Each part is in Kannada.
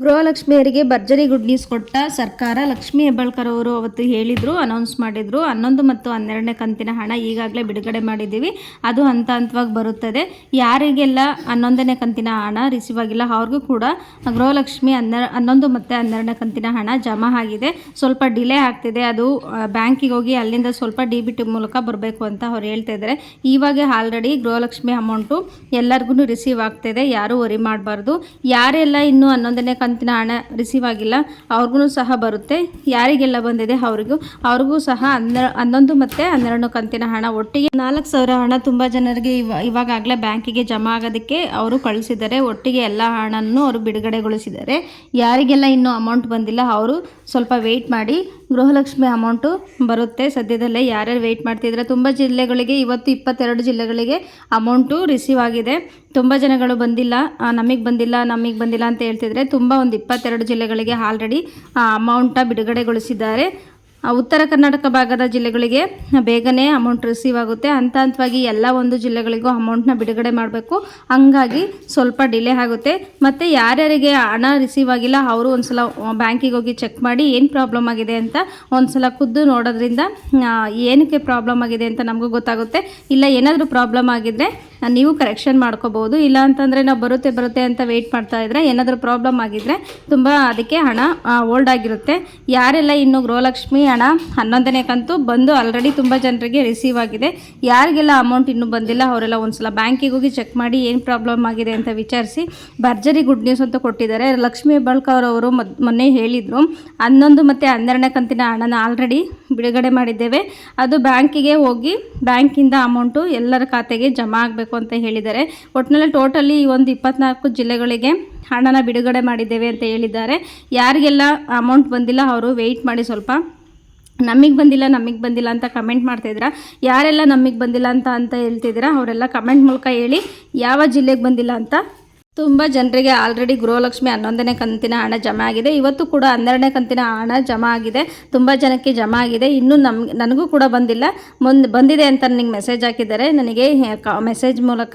ಗೃಹಲಕ್ಷ್ಮಿಯರಿಗೆ ಭರ್ಜರಿ ಗುಡ್ ನ್ಯೂಸ್ ಕೊಟ್ಟ ಸರ್ಕಾರ, ಲಕ್ಷ್ಮೀ ಹೆಬ್ಬಾಳ್ಕರ್ ಅವರು ಅವತ್ತು ಹೇಳಿದರು ಅನೌನ್ಸ್ ಮಾಡಿದ್ರು. ಹನ್ನೊಂದು ಮತ್ತು ಹನ್ನೆರಡನೇ ಕಂತಿನ ಹಣ ಈಗಾಗಲೇ ಬಿಡುಗಡೆ ಮಾಡಿದ್ದೀವಿ. ಅದು ಹಂತ ಹಂತವಾಗಿ ಬರುತ್ತದೆ. ಯಾರಿಗೆಲ್ಲ ಹನ್ನೊಂದನೇ ಕಂತಿನ ಹಣ ರಿಸೀವ್ ಆಗಿಲ್ಲ, ಅವ್ರಿಗೂ ಕೂಡ ಗೃಹಲಕ್ಷ್ಮಿ ಹನ್ನೆರ, ಹನ್ನೊಂದು ಮತ್ತು ಹನ್ನೆರಡನೇ ಕಂತಿನ ಹಣ ಜಮಾ ಆಗಿದೆ. ಸ್ವಲ್ಪ ಡಿಲೇ ಆಗ್ತಿದೆ. ಅದು ಬ್ಯಾಂಕಿಗೆ ಹೋಗಿ ಅಲ್ಲಿಂದ ಸ್ವಲ್ಪ ಡಿ ಬಿ ಟಿ ಮೂಲಕ ಬರಬೇಕು ಅಂತ ಅವ್ರು ಹೇಳ್ತಾ ಇದ್ದಾರೆ. ಇವಾಗ ಆಲ್ರೆಡಿ ಗೃಹಲಕ್ಷ್ಮಿ ಅಮೌಂಟು ಎಲ್ಲರಿಗೂ ರಿಸೀವ್ ಆಗ್ತಿದೆ. ಯಾರೂ ವರಿ ಮಾಡಬಾರ್ದು. ಯಾರೆಲ್ಲ ಇನ್ನೂ ಹನ್ನೊಂದನೇ ಕಂತಿನ ಹಣ ರಿಸೀವ್ ಆಗಿಲ್ಲ, ಅವ್ರಿಗೂ ಸಹ ಬರುತ್ತೆ. ಯಾರಿಗೆಲ್ಲ ಬಂದಿದೆ ಅವ್ರಿಗೂ. ಅವ್ರಿಗೂ ಸಹ ಹನ್ನೆರ, ಹನ್ನೊಂದು ಮತ್ತು ಹನ್ನೆರಡು ಕಂತಿನ ಹಣ. ಒಟ್ಟಿಗೆ ನಾಲ್ಕು ಸಾವಿರ ಹಣ ತುಂಬ ಜನರಿಗೆ ಇವ ಇವಾಗಲೇ ಬ್ಯಾಂಕಿಗೆ ಜಮಾ ಆಗೋದಕ್ಕೆ ಅವರು ಕಳಿಸಿದ್ದಾರೆ. ಒಟ್ಟಿಗೆ ಎಲ್ಲ ಹಣನೂ ಅವರು ಬಿಡುಗಡೆಗೊಳಿಸಿದ್ದಾರೆ. ಯಾರಿಗೆಲ್ಲ ಇನ್ನೂ ಅಮೌಂಟ್ ಬಂದಿಲ್ಲ, ಅವರು ಸ್ವಲ್ಪ ವೆಯ್ಟ್ ಮಾಡಿ ಗೃಹಲಕ್ಷ್ಮಿ ಅಮೌಂಟು ಬರುತ್ತೆ. ಸದ್ಯದಲ್ಲೇ ಯಾರ್ಯಾರು ವೆಯ್ಟ್ ಮಾಡ್ತಿದ್ರೆ ತುಂಬ ಜಿಲ್ಲೆಗಳಿಗೆ ಇವತ್ತು ಇಪ್ಪತ್ತೆರಡು ಜಿಲ್ಲೆಗಳಿಗೆ ಅಮೌಂಟು ರಿಸೀವ್ ಆಗಿದೆ. ತುಂಬ ಜನಗಳು ಬಂದಿಲ್ಲ. ನಮಗೆ ಬಂದಿಲ್ಲ ನಮಗೆ ಬಂದಿಲ್ಲ ಅಂತ ಹೇಳ್ತಿದ್ರೆ ತುಂಬ ಒಂದು ಇಪ್ಪತ್ತೆರಡು ಜಿಲ್ಲೆಗಳಿಗೆ ಆಲ್ರೆಡಿ ಅಮೌಂಟ ಬಿಡುಗಡೆಗೊಳಿಸಿದ್ದಾರೆ. ಉತ್ತರ ಕರ್ನಾಟಕ ಭಾಗದ ಜಿಲ್ಲೆಗಳಿಗೆ ಬೇಗನೆ ಅಮೌಂಟ್ ರಿಸೀವ್ ಆಗುತ್ತೆ. ಹಂತ ಹಂತವಾಗಿ ಎಲ್ಲ ಒಂದು ಜಿಲ್ಲೆಗಳಿಗೂ ಅಮೌಂಟ್ನ ಬಿಡುಗಡೆ ಮಾಡಬೇಕು. ಹಂಗಾಗಿ ಸ್ವಲ್ಪ ಡಿಲೇ ಆಗುತ್ತೆ. ಮತ್ತು ಯಾರ್ಯಾರಿಗೆ ಹಣ ರಿಸೀವ್ ಆಗಿಲ್ಲ, ಅವರು ಒಂದ್ಸಲ ಬ್ಯಾಂಕಿಗೆ ಹೋಗಿ ಚೆಕ್ ಮಾಡಿ ಏನು ಪ್ರಾಬ್ಲಮ್ ಆಗಿದೆ ಅಂತ ಒಂದ್ಸಲ ಖುದ್ದು ನೋಡೋದ್ರಿಂದ ಏನಕ್ಕೆ ಪ್ರಾಬ್ಲಮ್ ಆಗಿದೆ ಅಂತ ನಮಗೂ ಗೊತ್ತಾಗುತ್ತೆ. ಇಲ್ಲ ಏನಾದರೂ ಪ್ರಾಬ್ಲಮ್ ಆಗಿದ್ದರೆ ನೀವು ಕರೆಕ್ಷನ್ ಮಾಡ್ಕೋಬೋದು. ಇಲ್ಲ ಅಂತಂದರೆ ನಾವು ಬರುತ್ತೆ ಬರುತ್ತೆ ಅಂತ ವೆಯ್ಟ್ ಮಾಡ್ತಾ ಇದ್ರೆ ಏನಾದರೂ ಪ್ರಾಬ್ಲಮ್ ಆಗಿದ್ದರೆ ತುಂಬ ಅದಕ್ಕೆ ಹಣ ಓಲ್ಡ್ ಆಗಿರುತ್ತೆ. ಯಾರೆಲ್ಲ ಇನ್ನು ಗೃಹಲಕ್ಷ್ಮಿ ಹಣ ಹನ್ನೊಂದನೇ ಕಂತು ಬಂದು ಆಲ್ರೆಡಿ ತುಂಬ ಜನರಿಗೆ ರಿಸೀವ್ ಆಗಿದೆ. ಯಾರಿಗೆಲ್ಲ ಅಮೌಂಟ್ ಇನ್ನೂ ಬಂದಿಲ್ಲ, ಅವರೆಲ್ಲ ಒಂದ್ಸಲ ಬ್ಯಾಂಕಿಗೆ ಹೋಗಿ ಚೆಕ್ ಮಾಡಿ ಏನು ಪ್ರಾಬ್ಲಮ್ ಆಗಿದೆ ಅಂತ ವಿಚಾರಿಸಿ ಭರ್ಜರಿ ಗುಡ್ ನ್ಯೂಸ್ ಅಂತ ಕೊಟ್ಟಿದ್ದಾರೆ. ಲಕ್ಷ್ಮಿ ಹೆಬ್ಬಾಳ್ಕರ್ ಅವರು ಮೊನ್ನೆ ಹೇಳಿದರು, ಹನ್ನೊಂದು ಮತ್ತು ಹನ್ನೆರಡನೇ ಕಂತಿನ ಹಣನ ಆಲ್ರೆಡಿ ಬಿಡುಗಡೆ ಮಾಡಿದ್ದೇವೆ. ಅದು ಬ್ಯಾಂಕಿಗೆ ಹೋಗಿ ಬ್ಯಾಂಕಿಂದ ಅಮೌಂಟು ಎಲ್ಲರ ಖಾತೆಗೆ ಜಮಾ ಆಗಬೇಕು. ಅಂತ ಹೇಳಿದ್ದಾರೆ. ಒಟ್ಟಿನಲ್ಲಿ ಟೋಟಲಿ ಒಂದು ಇಪ್ಪತ್ನಾಲ್ಕು ಜಿಲ್ಲೆಗಳಿಗೆ ಹಣನ ಬಿಡುಗಡೆ ಮಾಡಿದ್ದೇವೆ ಅಂತ ಹೇಳಿದ್ದಾರೆ. ಯಾರಿಗೆಲ್ಲ ಅಮೌಂಟ್ ಬಂದಿಲ್ಲ ಅವರು ವೆಯ್ಟ್ ಮಾಡಿ ಸ್ವಲ್ಪ. ನಮಗೆ ಬಂದಿಲ್ಲ ನಮಗೆ ಬಂದಿಲ್ಲ ಅಂತ ಕಮೆಂಟ್ ಮಾಡ್ತಾಯಿದ್ರ ಯಾರೆಲ್ಲ ನಮಗೆ ಬಂದಿಲ್ಲ ಅಂತ ಅಂತ ಹೇಳ್ತಿದ್ದೀರಾ ಅವರೆಲ್ಲ ಕಮೆಂಟ್ ಮೂಲಕ ಹೇಳಿ ಯಾವ ಜಿಲ್ಲೆಗೆ ಬಂದಿಲ್ಲ ಅಂತ ತುಂಬ ಜನರಿಗೆ ಆಲ್ರೆಡಿ ಗೃಹಲಕ್ಷ್ಮಿ ಹನ್ನೊಂದನೇ ಕಂತಿನ ಹಣ ಜಮಾ ಆಗಿದೆ. ಇವತ್ತು ಕೂಡ ಹನ್ನೆರಡನೇ ಕಂತಿನ ಹಣ ಜಮಾ ಆಗಿದೆ. ತುಂಬ ಜನಕ್ಕೆ ಜಮಾ ಆಗಿದೆ. ಇನ್ನೂ ನಮ್ಗೆ ನನಗೂ ಕೂಡ ಬಂದಿಲ್ಲ. ಮುಂದೆ, ಬಂದಿದೆ ಅಂತ ನನಗೆ ಮೆಸೇಜ್ ಹಾಕಿದ್ದಾರೆ. ನನಗೆ ಮೆಸೇಜ್ ಮೂಲಕ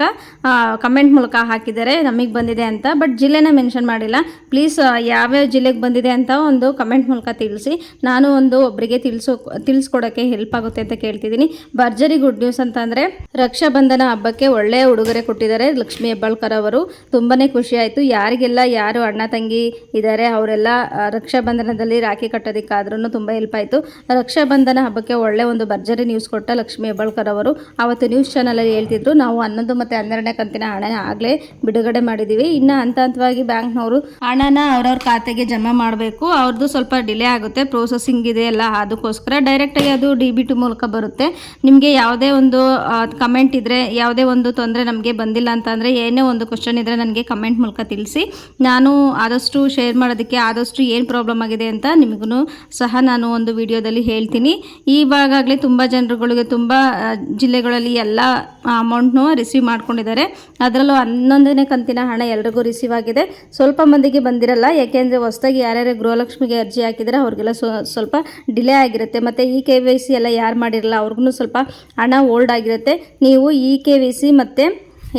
ಕಮೆಂಟ್ ಮೂಲಕ ಹಾಕಿದ್ದಾರೆ. ನಮಗೆ ಬಂದಿದೆ ಅಂತ. ಬಟ್ ಜಿಲ್ಲೆನ ಮೆನ್ಷನ್ ಮಾಡಿಲ್ಲ. ಪ್ಲೀಸ್ ಯಾವ್ಯಾವ ಜಿಲ್ಲೆಗೆ ಬಂದಿದೆ ಅಂತ ಒಂದು ಕಮೆಂಟ್ ಮೂಲಕ ತಿಳಿಸಿ. ನಾನು ಒಂದು ಒಬ್ಬರಿಗೆ ತಿಳಿಸೋ, ತಿಳಿಸ್ಕೊಡೋಕ್ಕೆ ಹೆಲ್ಪ್ ಆಗುತ್ತೆ ಅಂತ ಕೇಳ್ತಿದ್ದೀನಿ. ಭರ್ಜರಿ ಗುಡ್ ನ್ಯೂಸ್ ಅಂತಂದರೆ ರಕ್ಷಾಬಂಧನ ಹಬ್ಬಕ್ಕೆ ಒಳ್ಳೆಯ ಉಡುಗೊರೆ ಕೊಟ್ಟಿದ್ದಾರೆ ಲಕ್ಷ್ಮೀ ಹೆಬ್ಬಾಳ್ಕರ್ ಅವರು. ತುಂಬಾ ಖುಷಿ ಆಯಿತು. ಯಾರಿಗೆಲ್ಲ ಯಾರು ಅಣ್ಣ ತಂಗಿ ಇದ್ದಾರೆ ಅವರೆಲ್ಲ ರಕ್ಷಾಬಂಧನದಲ್ಲಿ ರಾಖಿ ಕಟ್ಟೋದಕ್ಕಾದ್ರೂ ತುಂಬ ಹೆಲ್ಪ್ ಆಯಿತು. ರಕ್ಷಾಬಂಧನ ಹಬ್ಬಕ್ಕೆ ಒಳ್ಳೆ ಒಂದು ಭರ್ಜರಿ ನ್ಯೂಸ್ ಕೊಟ್ಟ ಲಕ್ಷ್ಮೀ ಹೆಬ್ಬಾಳ್ಕರ್ ಅವರು. ಅವತ್ತು ನ್ಯೂಸ್ ಚಾನಲಲ್ಲಿ ಹೇಳ್ತಿದ್ರು, ನಾವು ಹನ್ನೊಂದು ಮತ್ತು ಹನ್ನೆರಡನೇ ಕಂತಿನ ಹಣ ಆಗಲೇ ಬಿಡುಗಡೆ ಮಾಡಿದ್ದೀವಿ ಇನ್ನು ಹಂತ ಹಂತವಾಗಿ ಬ್ಯಾಂಕ್ನವರು ಹಣನ ಅವ್ರವ್ರ ಖಾತೆಗೆ ಜಮಾ ಮಾಡಬೇಕು. ಅವ್ರದ್ದು ಸ್ವಲ್ಪ ಡಿಲೇ ಆಗುತ್ತೆ ಪ್ರೋಸೆಸಿಂಗ್ ಇದೆ, ಎಲ್ಲ ಅದಕ್ಕೋಸ್ಕರ ಡೈರೆಕ್ಟಾಗಿ ಅದು ಡಿ ಬಿ ಟಿ ಮೂಲಕ ಬರುತ್ತೆ. ನಿಮಗೆ ಯಾವುದೇ ಒಂದು ಕಮೆಂಟ್ ಇದ್ದರೆ ಯಾವುದೇ ಒಂದು ತೊಂದರೆ ನಮಗೆ ಬಂದಿಲ್ಲ ಅಂತಂದರೆ ಏನೇ ಒಂದು ಕ್ವಶನ್ ಇದ್ದರೆ ನನಗೆ ಕಮೆಂಟ್ ಮೂಲಕ ತಿಳಿಸಿ. ನಾನು ಆದಷ್ಟು ಶೇರ್ ಮಾಡೋದಕ್ಕೆ ಆದಷ್ಟು ಏನು ಪ್ರಾಬ್ಲಮ್ ಆಗಿದೆ ಅಂತ ನಿಮಗೂ ಸಹ ನಾನು ಒಂದು ವಿಡಿಯೋದಲ್ಲಿ ಹೇಳ್ತೀನಿ. ಇವಾಗಲೇ ತುಂಬ ಜನರುಗಳಿಗೆ ತುಂಬ ಜಿಲ್ಲೆಗಳಲ್ಲಿ ಎಲ್ಲ ಅಮೌಂಟ್ನು ರಿಸೀವ್ ಮಾಡ್ಕೊಂಡಿದ್ದಾರೆ. ಅದರಲ್ಲೂ ಹನ್ನೊಂದನೇ ಕಂತಿನ ಹಣ ಎಲ್ರಿಗೂ ರಿಸೀವ್ ಆಗಿದೆ. ಸ್ವಲ್ಪ ಮಂದಿಗೆ ಬಂದಿರಲ್ಲ ಯಾಕೆಂದರೆ ಹೊಸದಾಗಿ ಯಾರ್ಯಾರು ಗೃಹಲಕ್ಷ್ಮಿಗೆ ಅರ್ಜಿ ಹಾಕಿದರೆ ಅವ್ರಿಗೆಲ್ಲ ಸ್ವ ಸ್ವಲ್ಪ ಡಿಲೇ ಆಗಿರುತ್ತೆ. ಮತ್ತು ಈ ಕೆ ವೈ ಸಿ ಎಲ್ಲ ಯಾರು ಮಾಡಿರಲ್ಲ ಅವ್ರಿಗೂ ಸ್ವಲ್ಪ ಹಣ ಓಲ್ಡ್ ಆಗಿರುತ್ತೆ. ನೀವು ಈ ಕೆ ವಿ ಸಿ ಮತ್ತು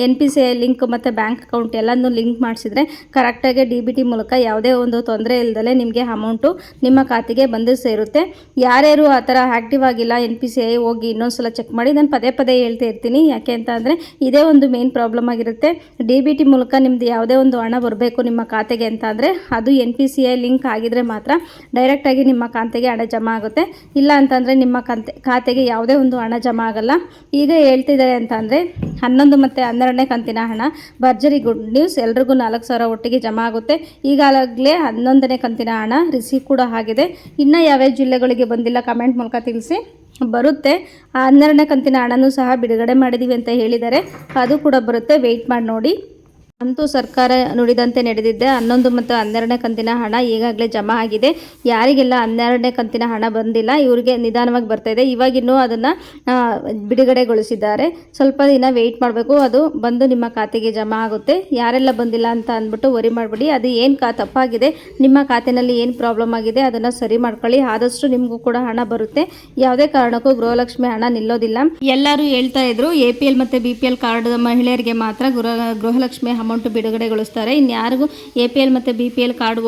N P C I link ಮತ್ತು ಬ್ಯಾಂಕ್ ಅಕೌಂಟ್ ಎಲ್ಲನೂ ಲಿಂಕ್ ಮಾಡಿಸಿದರೆ ಕರೆಕ್ಟಾಗಿ ಡಿ ಬಿ ಟಿ ಮೂಲಕ ಯಾವುದೇ ಒಂದು ತೊಂದರೆ ಇಲ್ಲದಲೆ ನಿಮಗೆ ಅಮೌಂಟು ನಿಮ್ಮ ಖಾತೆಗೆ ಬಂದು ಸೇರುತ್ತೆ. ಯಾರ್ಯಾರು ಆ ಥರ ಆ್ಯಕ್ಟಿವ್ ಆಗಿಲ್ಲ, ಎನ್ ಪಿ ಸಿ ಐ ಹೋಗಿ ಇನ್ನೊಂದು ಸಲ ಚೆಕ್ ಮಾಡಿ, ನಾನು ಪದೇ ಪದೇ ಹೇಳ್ತಾ ಇರ್ತೀನಿ. ಯಾಕೆ ಅಂತ ಅಂದರೆ ಇದೇ ಒಂದು ಮೇನ್ ಪ್ರಾಬ್ಲಮ್ ಆಗಿರುತ್ತೆ. ಡಿ ಬಿ ಟಿ ಮೂಲಕ ನಿಮ್ಮದು ಯಾವುದೇ ಒಂದು ಹಣ ಬರಬೇಕು ನಿಮ್ಮ ಖಾತೆಗೆ ಅಂತ ಅಂದರೆ ಅದು N P C I link ಆಗಿದ್ರೆ ಮಾತ್ರ ಡೈರೆಕ್ಟಾಗಿ ನಿಮ್ಮ ಖಾತೆಗೆ ಹಣ ಜಮಾ ಆಗುತ್ತೆ. ಇಲ್ಲ ಅಂತಂದರೆ ನಿಮ್ಮ ಖಾತೆ ಖಾತೆಗೆ ಯಾವುದೇ ಒಂದು ಹಣ ಜಮಾ ಆಗಲ್ಲ. ಈಗ ಹೇಳ್ತಿದ್ದಾರೆ ಅಂತ ಅಂದರೆ ಹನ್ನೊಂದು ಮತ್ತು ಹನ್ನೆರಡನೇ ಕಂತಿನ ಹಣ ಭರ್ಜರಿ ಗುಡ್ ನ್ಯೂಸ್. ಎಲ್ರಿಗೂ ನಾಲ್ಕು ಸಾವಿರ ಒಟ್ಟಿಗೆ ಜಮಾ ಆಗುತ್ತೆ. ಈಗಾಗಲೇ ಹನ್ನೊಂದನೇ ಕಂತಿನ ಹಣ ರಿಸೀವ್ ಕೂಡ ಆಗಿದೆ. ಇನ್ನು ಯಾವ್ಯಾವ ಜಿಲ್ಲೆಗಳಿಗೆ ಬಂದಿಲ್ಲ ಕಮೆಂಟ್ ಮೂಲಕ ತಿಳಿಸಿ. ಬರುತ್ತೆ. ಹನ್ನೆರಡನೇ ಕಂತಿನ ಹಣನೂ ಸಹ ಬಿಡುಗಡೆ ಮಾಡಿದ್ದೀವಿ ಅಂತ ಹೇಳಿದ್ದಾರೆ. ಅದು ಕೂಡ ಬರುತ್ತೆ. ವೆಯ್ಟ್ ಮಾಡಿ ನೋಡಿ. ಅಂತೂ ಸರ್ಕಾರ ನುಡಿದಂತೆ ನಡೆದಿದ್ದೆ ಹನ್ನೊಂದು ಮತ್ತು ಹನ್ನೆರಡನೇ ಕಂತಿನ ಹಣ ಈಗಾಗಲೇ ಜಮಾ ಆಗಿದೆ. ಯಾರಿಗೆಲ್ಲ ಹನ್ನೆರಡನೇ ಕಂತಿನ ಹಣ ಬಂದಿಲ್ಲ, ಇವರಿಗೆ ನಿಧಾನವಾಗಿ ಬರ್ತಾ ಇದೆ. ಇವಾಗಿನ್ನೂ ಅದನ್ನು ಬಿಡುಗಡೆಗೊಳಿಸಿದ್ದಾರೆ. ಸ್ವಲ್ಪ ದಿನ ವೆಯ್ಟ್ ಮಾಡಬೇಕು. ಅದು ಬಂದು ನಿಮ್ಮ ಖಾತೆಗೆ ಜಮಾ ಆಗುತ್ತೆ. ಯಾರೆಲ್ಲ ಬಂದಿಲ್ಲ ಅಂತ ಅಂದ್ಬಿಟ್ಟು ವರಿ ಮಾಡಬೇಡಿ. ಅದು ಏನು ಕಾ, ತಪ್ಪಾಗಿದೆ, ನಿಮ್ಮ ಖಾತೆಯಲ್ಲಿ ಏನು ಪ್ರಾಬ್ಲಮ್ ಆಗಿದೆ ಅದನ್ನು ಸರಿ ಮಾಡ್ಕೊಳ್ಳಿ. ಆದಷ್ಟು ನಿಮಗೂ ಕೂಡ ಹಣ ಬರುತ್ತೆ. ಯಾವುದೇ ಕಾರಣಕ್ಕೂ ಗೃಹಲಕ್ಷ್ಮಿ ಹಣ ನಿಲ್ಲೋದಿಲ್ಲ. ಎಲ್ಲರೂ ಹೇಳ್ತಾ ಇದ್ರು, ಎ ಪಿ ಎಲ್ ಮತ್ತು ಬಿ ಪಿ ಎಲ್ ಕಾರ್ಡ್ ಮಹಿಳೆಯರಿಗೆ ಮಾತ್ರ ಗೃಹ, ಗೃಹಲಕ್ಷ್ಮಿ ಅಮೌಂಟ್ ಬಿಡುಗಡೆಗೊಳಿಸ್ತಾರೆ. ಇನ್ಯಾರಿಗೂ ಎ ಪಿ ಎಲ್ ಮತ್ತು ಬಿ ಪಿ ಎಲ್ ಕಾರ್ಡ್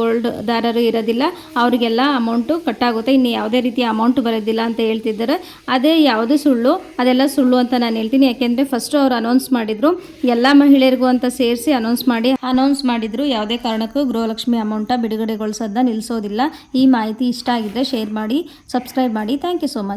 ದಾರರು ಇರೋದಿಲ್ಲ. ಅವರಿಗೆಲ್ಲ ಅಮೌಂಟು ಕಟ್ಟಾಗುತ್ತೆ. ಇನ್ನು ಯಾವುದೇ ರೀತಿಯ ಅಮೌಂಟ್ ಬರೋದಿಲ್ಲ ಅಂತ ಹೇಳ್ತಿದ್ದಾರೆ. ಅದೇ ಯಾವುದು ಸುಳ್ಳು, ಅದೆಲ್ಲ ಸುಳ್ಳು ಅಂತ ನಾನು ಹೇಳ್ತೀನಿ. ಯಾಕೆಂದರೆ ಫಸ್ಟು ಅವ್ರು ಅನೌನ್ಸ್ ಮಾಡಿದರು. ಎಲ್ಲ ಮಹಿಳೆಯರಿಗೂ ಅಂತ ಸೇರಿಸಿ ಅನೌನ್ಸ್ ಮಾಡಿ ಅನೌನ್ಸ್ ಮಾಡಿದ್ರು. ಯಾವುದೇ ಕಾರಣಕ್ಕೂ ಗೃಹಲಕ್ಷ್ಮಿ ಅಮೌಂಟ ಬಿಡುಗಡೆಗೊಳಿಸೋದನ್ನ ನಿಲ್ಲಿಸೋದಿಲ್ಲ ಈ ಮಾಹಿತಿ ಇಷ್ಟ ಆಗಿದ್ದರೆ ಶೇರ್ ಮಾಡಿ ಸಬ್ಸ್ಕ್ರೈಬ್ ಮಾಡಿ. Thank you so much